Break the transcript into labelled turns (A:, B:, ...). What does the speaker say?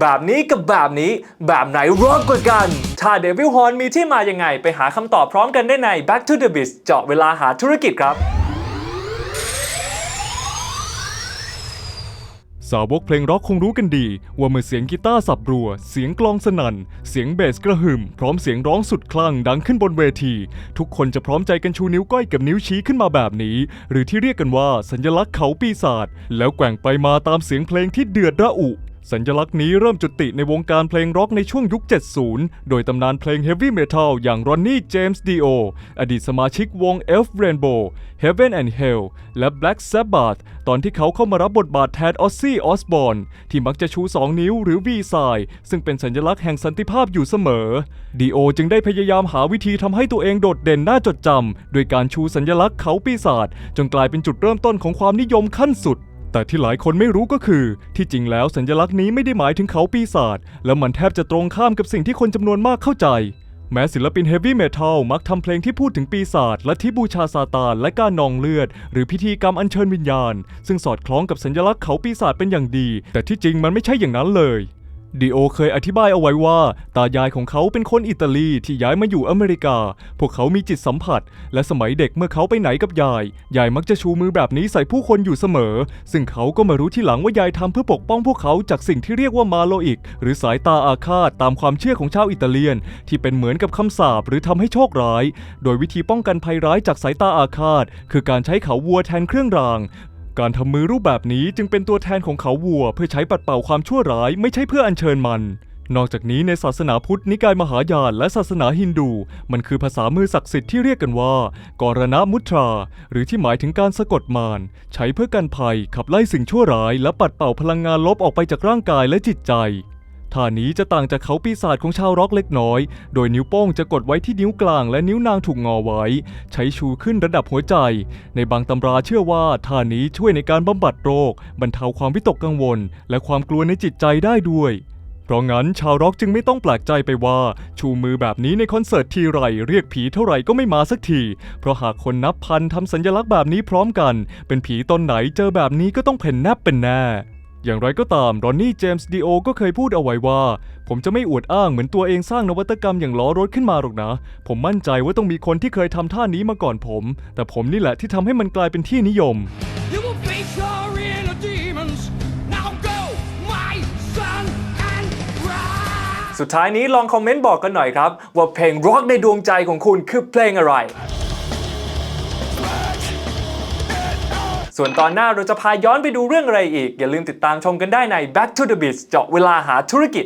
A: แบบนี้กับแบบนี้ แบบไหนร็อกกว่ากัน ถ้าเดวิลฮอนมีที่มายังไง ไปหาคำตอบพร้อมกันได้ใน Back to the Biz เจาะเวลาหาธุรกิจครับ
B: สาวกเพลงร็อกคงรู้กันดี ว่าเมื่อเสียงกีตาร์สับรัว เสียงกลองสนั่น เสียงเบสกระหึ่ม พร้อมเสียงร้องสุดคลั่งดังขึ้นบนเวที ทุกคนจะพร้อมใจกันชูนิ้วก้อยกับนิ้วชี้ขึ้นมาแบบนี้ หรือที่เรียกกันว่าสัญลักษณ์เขาปีศาจแล้วแกว่งไปมาตามเสียงเพลงที่เดือดระอุ สัญลักษณ์นี้เริ่มจุติในวงการเพลงร็อกในช่วงยุค 70 โดยตำนานเพลงเฮฟวี่เมทัลอย่างรอนนี่เจมส์ดีโออดีตสมาชิกวง Elf Rainbow Heaven and Hell และ Black Sabbath ตอนที่เขาเข้ามารับบทบาทแทนออซซี่ออสบอนที่มักจะชู 2 นิ้วหรือ V ไซซึ่งเป็นสัญลักษณ์แห่งสันติภาพอยู่เสมอดีโอจึงได้พยายามหาวิธีทำให้ตัวเองโดดเด่นน่าจดจำโดยการชูสัญลักษณ์เขาปีศาจจนกลายเป็นจุดเริ่มต้นของความนิยมขั้นสุด แต่ที่หลายคนไม่รู้ก็คือ ที่จริงแล้วสัญลักษณ์นี้ไม่ได้หมายถึงเขาปีศาจและมันแทบจะตรงข้ามกับสิ่งที่คนจำนวนมากเข้าใจ แม้ศิลปินเฮฟวี่เมทัลมักทำเพลงที่พูดถึงปีศาจและที่บูชาซาตานและการนองเลือด หรือพิธีกรรมอัญเชิญวิญญาณ ซึ่งสอดคล้องกับสัญลักษณ์เขาปีศาจเป็นอย่างดี แต่ที่จริงมันไม่ใช่อย่างนั้นเลย ดีโอเคยอธิบายเอาไว้ว่า ตายายของเขาเป็นคนอิตาลีที่ย้ายมาอยู่อเมริกา พวกเขามีจิตสัมผัส และสมัยเด็กเมื่อเขาไปไหนกับยาย ยายมักจะชูมือแบบนี้ใส่ผู้คนอยู่เสมอ ซึ่งเขาก็มารู้ที่หลังว่ายายทำเพื่อปกป้องพวกเขาจากสิ่งที่เรียกว่ามาโลอิก หรือสายตาอาฆาตตามความเชื่อของชาวอิตาเลียน ที่เป็นเหมือนกับคำสาปหรือทำให้โชคร้าย โดยวิธีป้องกันภัยร้ายจากสายตาอาฆาต คือการใช้เขาวัวแทนเครื่องราง การทำมือรูปแบบนี้จึงเป็นตัวแทนของเขาวัว เพื่อใช้ปัดเป่าความชั่วร้าย ไม่ใช่เพื่ออัญเชิญมัน นอกจากนี้ในศาสนาพุทธนิกายมหายานและศาสนาฮินดู มันคือภาษามือศักดิ์สิทธิ์ที่เรียกกันว่ากรณมุตรา หรือที่หมายถึงการสะกดมารใช้เพื่อกันภัย ขับไล่สิ่งชั่วร้าย และปัดเป่าพลังงานลบออกไปจากร่างกายและจิตใจ ท่านี้จะต่างจากเขาปีศาจของชาวร็อกเล็กน้อย โดยนิ้วโป้งจะกดไว้ที่นิ้วกลางและนิ้วนางถูกงอไว้ ใช้ชูขึ้นระดับหัวใจ ในบางตำราเชื่อว่าท่านี้ช่วยในการบำบัดโรค บรรเทาความวิตกกังวล และความกลัวในจิตใจได้ด้วยเพราะงั้นชาวร็อกจึงไม่ต้องแปลกใจไปว่า ชูมือแบบนี้ในคอนเสิร์ตทีไรเรียกผีเท่าไหร่ก็ไม่มาสักที เพราะหากคนนับพันทำสัญลักษณ์แบบนี้พร้อมกัน เป็นผีตนไหนเจอแบบนี้ก็ต้องเพ่นแนบเป็นแน่ อย่างไรก็ตามรอนนี่เจมส์ดีโอก็เคยพูดเอาไว้ว่า ผมจะไม่อวดอ้างเหมือนตัวเองสร้างนวัตกรรมอย่างล้อรถขึ้นมาหรอกนะ ผมมั่นใจว่าต้องมีคนที่เคยทำท่านี้มาก่อนผม แต่ผมนี่แหละที่ทำให้มันกลายเป็นที่นิยม
C: You will face your inner demons. Now go, my son, and rise.
A: สุดท้ายนี้ลองคอมเมนต์บอกกันหน่อยครับ ว่าเพลงร็อกในดวงใจของคุณคือเพลงอะไร ส่วนตอนหน้าเราจะพาย้อนไปดูเรื่องอะไรอีก อย่าลืมติดตามชมกันได้ใน Back to the Beats เจาะเวลาหาธุรกิจ